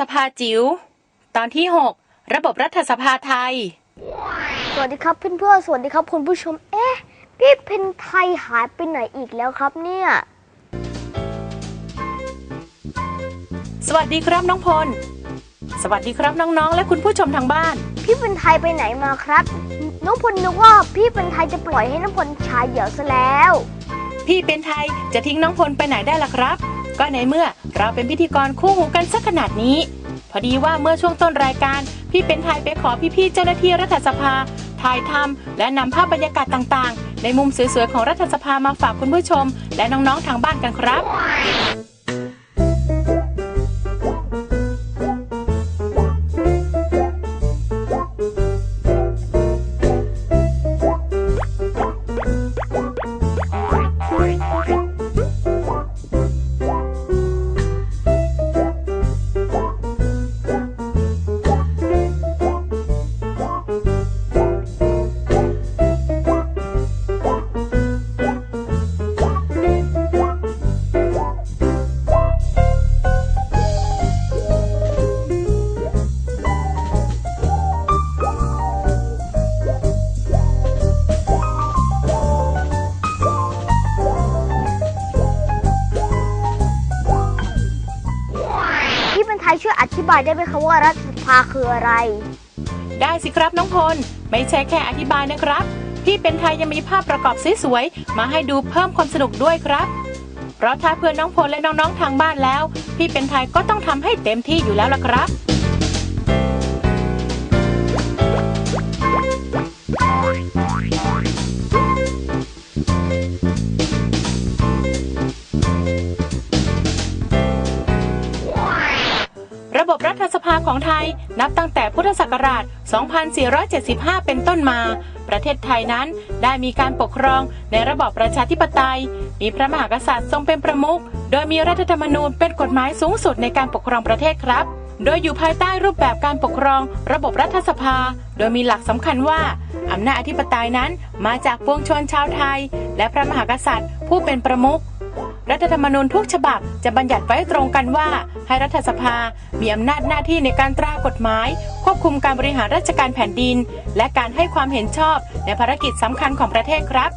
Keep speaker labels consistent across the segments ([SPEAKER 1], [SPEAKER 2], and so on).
[SPEAKER 1] รายการรัฐสภาจิ๋วตอนที่ 6 ระบบรัฐสภาไทย
[SPEAKER 2] สวัสดีครับเพื่อนๆสวัสดีครับคุณผู้ชม เอ๊ะ พี่เพนไทยหายไปไหนอีกแล้วครับเนี่ย
[SPEAKER 1] สวัสดีครับน้องพล สวัสดีครับน้องๆ และคุณผู้ชมทางบ้าน
[SPEAKER 2] พี่เพนไทยไปไหนมาครับ น้องพลนึกว่าพี่เพนไทยจะปล่อยให้น้องพลชายเดี่ยวซะแล้ว
[SPEAKER 1] พี่เป็นไทยจะทิ้งน้องพลไปไหนได้ล่ะครับ ก็ในเมื่อเราเป็นพิธีกรคู่หูกันสักขนาดนี้ พอดีว่าเมื่อช่วงต้นรายการ พี่เป็นไทยไปขอพี่ๆเจ้าหน้าที่รัฐสภาถ่ายทำและนำภาพบรรยากาศต่างๆ ในมุมสวยๆของรัฐสภามาฝากคุณผู้ชม และน้องๆทางบ้านกันครับ
[SPEAKER 2] บายได้ไหมคะว่ารัฐสภาคืออะไร
[SPEAKER 1] ได้สิครับน้องพล ไม่ใช่แค่อธิบายนะครับ พี่เป็นไทยยังมีภาพประกอบสวยๆมาให้ดูเพิ่มความสนุกด้วยครับ เพราะถ้าเพื่อนน้องพลและน้องๆทางบ้านแล้ว พี่เป็นไทยก็ต้องทำให้เต็มที่อยู่แล้วล่ะครับ บบรัฐสภาของไทย นับตั้งแต่พุทธศักราช 2475 เป็นต้นมา ประเทศไทยนั้นได้มีการปกครองในระบอบประชาธิปไตย มีพระมหากษัตริย์ทรงเป็นประมุข โดยมีรัฐธรรมนูญเป็นกฎหมายสูงสุดในการปกครองประเทศครับ โดยอยู่ภายใต้รูปแบบการปกครองระบบรัฐสภา โดยมีหลักสำคัญว่าอำนาจอธิปไตยนั้นมาจากปวงชนชาวไทย และพระมหากษัตริย์ผู้เป็นประมุข รัฐธรรมนูญทุกฉบับจะบัญญัติไว้ตรงกันว่า ให้รัฐสภา มีอำนาจหน้าที่ในการตรากฎหมาย ควบคุมการบริหารราชการแผ่นดิน และการให้ความเห็นชอบ ในภารกิจสำคัญของประเทศครับ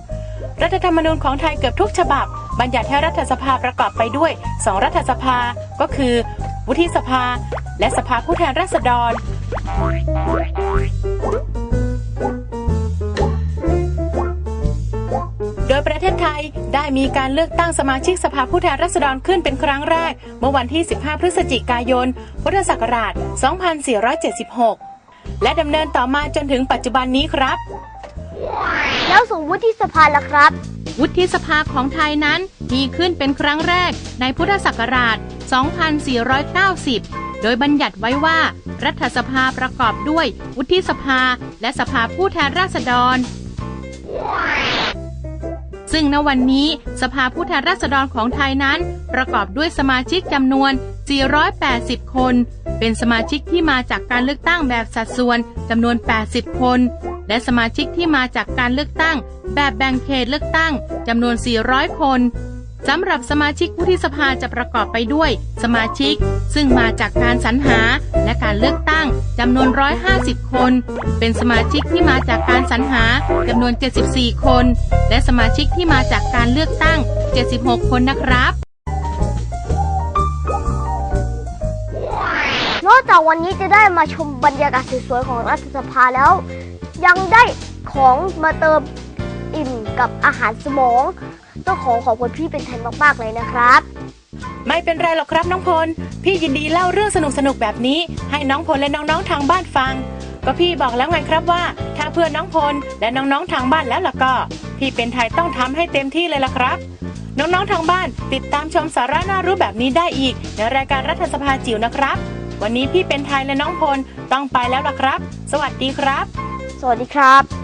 [SPEAKER 1] รัฐธรรมนูญของไทยเกือบทุกฉบับ บัญญัติให้รัฐสภาประกอบไปด้วยสองรัฐสภา ก็คือ วุฒิสภา และสภาผู้แทนราษฎร ไทยได้มีการเลือกตั้งสมาชิกสภาผู้แทนราษฎรขึ้นเป็นครั้งแรก เมื่อวันที่ 15 พฤศจิกายน พุทธศักราช 2476 และดำเนินต่อมาจนถึงปัจจุบันนี้ครับ
[SPEAKER 2] แล้วส่งวุฒิสภาล่ะครับ
[SPEAKER 1] วุฒิสภาของไทยนั้นมีขึ้นเป็นครั้งแรกในพุทธศักราช 2490 โดยบัญญัติไว้ว่า รัฐสภาประกอบด้วย วุฒิสภา และสภาผู้แทนราษฎร ซึ่งณวันนี้สภาผู้แทนราษฎรของไทยนั้น ประกอบด้วยสมาชิกจำนวน 480 คน เป็นสมาชิกที่มาจากการเลือกตั้งแบบสัดส่วนจำนวน 80 คน และสมาชิกที่มาจากการเลือกตั้ง แบบแบ่งเขตเลือกตั้งจำนวน 400 คน สำหรับสมาชิกวุฒิสภาจะประกอบไปด้วย สมาชิก ซึ่งมาจากการสรรหาและการเลือกตั้งจำนวน 150 คน เป็นสมาชิกที่มาจากการสรรหาจำนวน 74 คน และสมาชิกที่มาจากการเลือกตั้ง 76 คนนะครับ
[SPEAKER 2] นอกจากวันนี้จะได้มาชมบรรยากาศสวยๆของรัฐสภาแล้ว ยังได้ของมาเติม อิ่มกับอาหารสมอง ต้องขอขอบคุณพี่เป็นไทยมากๆเลยนะครับ
[SPEAKER 1] ไม่เป็นไรหรอกครับน้องพล พี่ยินดีเล่าเรื่องสนุกๆแบบนี้ ให้น้องพลและน้องๆทางบ้านฟัง ก็พี่บอกแล้วไงครับว่า ถ้าเพื่อนน้องพลและน้องๆทางบ้านแล้วล่ะก็ พี่เป็นไทยต้องทำให้เต็มที่เลยล่ะครับน้องๆ ทางบ้านติดตามชมสาระน่ารู้แบบนี้ได้อีก ในรายการรัฐสภาจิ๋วนะครับ วันนี้พี่เป็นไทยและน้องพลต้องไปแล้วล่ะครับ สวัสดีครับ
[SPEAKER 2] สวัสดีครับ